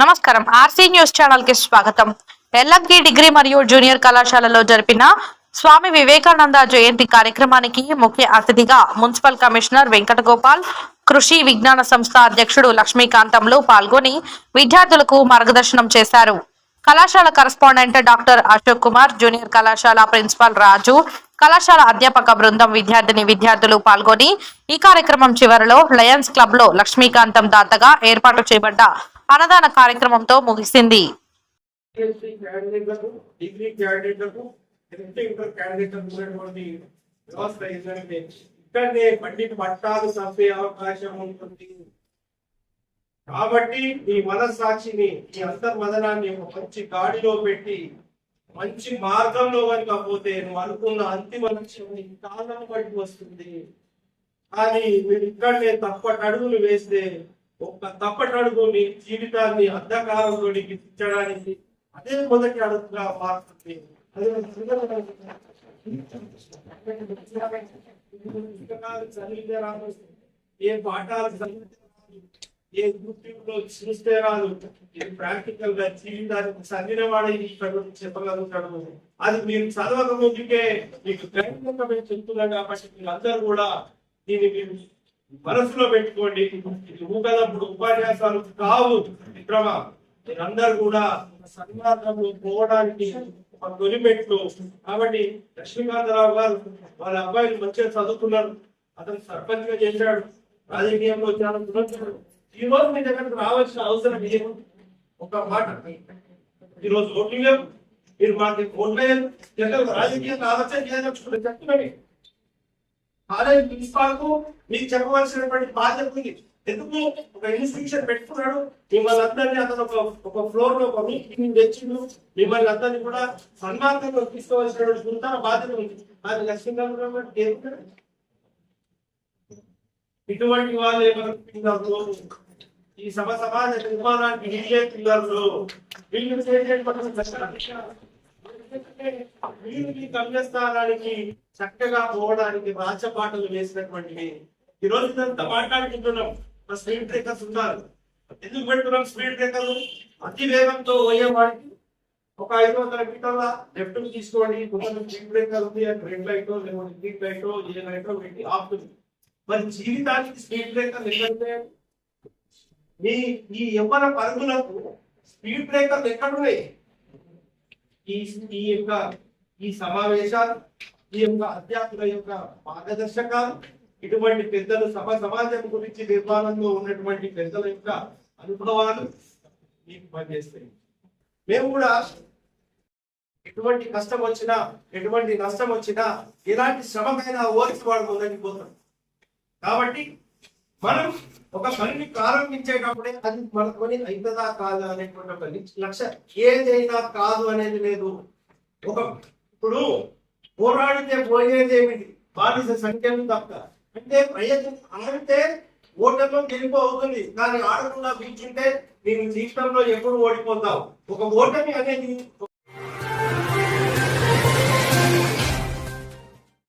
నమస్కారం. RC news ఛానల్కి స్వాగతం. ఎల్లంకి డిగ్రీ మరియు జూనియర్ కళాశాలలో జరిపిన స్వామి వివేకానంద జయంతి కార్యక్రమానికి ముఖ్య అతిథిగా మున్సిపల్ కమిషనర్ వెంకటగోపాల్ కృషి విజ్ఞాన సంస్థ అధ్యక్షుడు లక్ష్మీకాంతంలు పాల్గొని విద్యార్థులకు మార్గదర్శనం చేశారు. కళాశాల correspondent doctor Ashok Kumar junior కళాశాల ప్రిన్సిపాల్ రాజు కళాశాల అధ్యాపక బృందం విద్యార్థిని విద్యార్థులు పాల్గొని ఈ కార్యక్రమం చివరిలో లయన్స్ క్లబ్లో లక్ష్మీకాంతం దాతగా ఏర్పాటు చేయబడ్డ అన్నదాన కార్యక్రమంతో ముగిసింది. ఇక్కడనే బండిని పట్టాలు చంపే అవకాశం ఉంటుంది. కాబట్టి మీ మనస్సాక్షిని మీ అంతర్మదనాన్ని ఒక మంచి గాడిలో పెట్టి మంచి మార్గంలో కనుక పోతే నువ్వు అనుకున్న అంతిమ లక్ష్యం కాలం బట్టి వస్తుంది. కానీ మీరు ఇక్కడనే తప్పటి అడుగులు వేస్తే ఒక్క తప్పటి అడుగు మీ జీవితాన్ని అంధకారంలో గిట్టించడానికి అదే మొదటి అడుగుగా మారుతుంది. చదివితే రాదు ఏ పాఠాలు చదివితే రాదు ఏ గుర్తింపులో చూస్తే రాదు. ఇది ప్రాక్టికల్గా జీవితానికి చదివిన వాడే ఇక్కడ చెప్పగలుగుతాడు. అది మీరు చదవక ముందుకే మీకు గ్రహించక మేము కాబట్టి మీరందరూ కూడా దీన్ని మీరు మనసులో పెట్టుకోండి. ఇది ఉపన్యాసాలు కావు. విక్రమ మీరందరూ కూడా సన్మార్గంలో పోవడానికి ఒక తొలిమెట్లు కాబట్టి లక్ష్మీకాంతరావు గారు వాళ్ళ అబ్బాయిలు మంచిగా చదువుకున్నారు. అతను సర్పంచ్గా చేశాడు. రాజకీయంలో చాలా దురంతుడు ఈ రోజు మీ దగ్గరకు రావాల్సిన అవసరం ఏమి ఒక మాట. ఈ రోజు ఓట్లు లేవు. మీరు మాకు ఓట్లు లేదు జనరల్ రాజకీయంగా ఆలోచన చేయదలుచుకుంటే చెప్తున్నాను కాలేజ్ ప్రిన్సిపాల్కు మీకు చెప్పవలసినటువంటి బాధ్యత ఉంది. ఎందుకు? ఒక ఇన్స్టిట్యూషన్ పెట్టుకున్నాడు. మిమ్మల్ని అందరినీ అతను ఒక ఒక ఫ్లోర్లో ఒక మీటింగ్ తెచ్చిండు. మిమ్మల్ని అందరినీ కూడా సన్మానంగా తీసుకోవాల్సినటువంటి గురుతర బాధ్యత ఉంది. అది లక్ష్మీకాంతరావు ఇటువంటి వాళ్ళు ఏమైనా ఈ సభ సమాజ నిర్మాణానికి వీళ్ళే పిల్లలు వీళ్ళు చేసేటువంటి వీళ్ళని గమ్యస్థానానికి చక్కగా పోవడానికి రాచపాటలు వేసినటువంటివి ఈ రోజు ఇదంతా మాట్లాడుకుంటున్నాం. స్పీడ్ బ్రేకర్స్ ఉన్నారు. ఎందుకు పెడుతున్నాం స్పీడ్ బ్రేకర్లు? అతి వేగంతో పోయేవాడికి ఒక ఐదు వందల మీటర్ల లెఫ్ట్ తీసుకోండి. కొంచెం స్పీడ్ బ్రేకర్ ఉంది. అని రెడ్ లైట్ లేకపోతే గ్రీన్ లైట్ ఏ లైట్ పెట్టి ఆపుతుంది. మరి జీవితానికి స్పీడ్ బ్రేకర్ ఎందుకంటే మీ ఈ యవ్వన పరుగులకు స్పీడ్ బ్రేకర్లు ఎక్కడున్నాయి ఈ ఈ యొక్క ఈ సమావేశాలు ఈ యొక్క అధ్యాపకుల యొక్క మార్గదర్శకాలు ఇటువంటి పెద్దలు సభ సమాజం గురించి నిర్మాణంలో ఉన్నటువంటి పెద్దల యొక్క అనుభవాలు మీకు పనిచేస్తాయి. మేము కూడా ఎటువంటి కష్టం వచ్చినా ఎటువంటి నష్టం వచ్చినా ఎలాంటి శ్రమకైనా ఓర్చి వాడు మొదటి పోతాం కాబట్టి మనం ఒక పనిని ప్రారంభించేటప్పుడే అది మన పని అవుతుందా కాదా అనేటువంటి ఒక లక్ష్య ఏదైనా కాదు అనేది లేదు. ఒక ఇప్పుడు పోరాడితే పోయేది ఏమిటి? బాధిత సంఖ్యను తప్ప. అంటే ప్రయత్నం ఆడితే ఓటర్లో గెలుపు అవుతుంది. కానీ ఆడకుండా కూర్చుంటే నేను జీవితంలో ఎప్పుడు ఓడిపోతావు? ఒక ఓటమి అనేది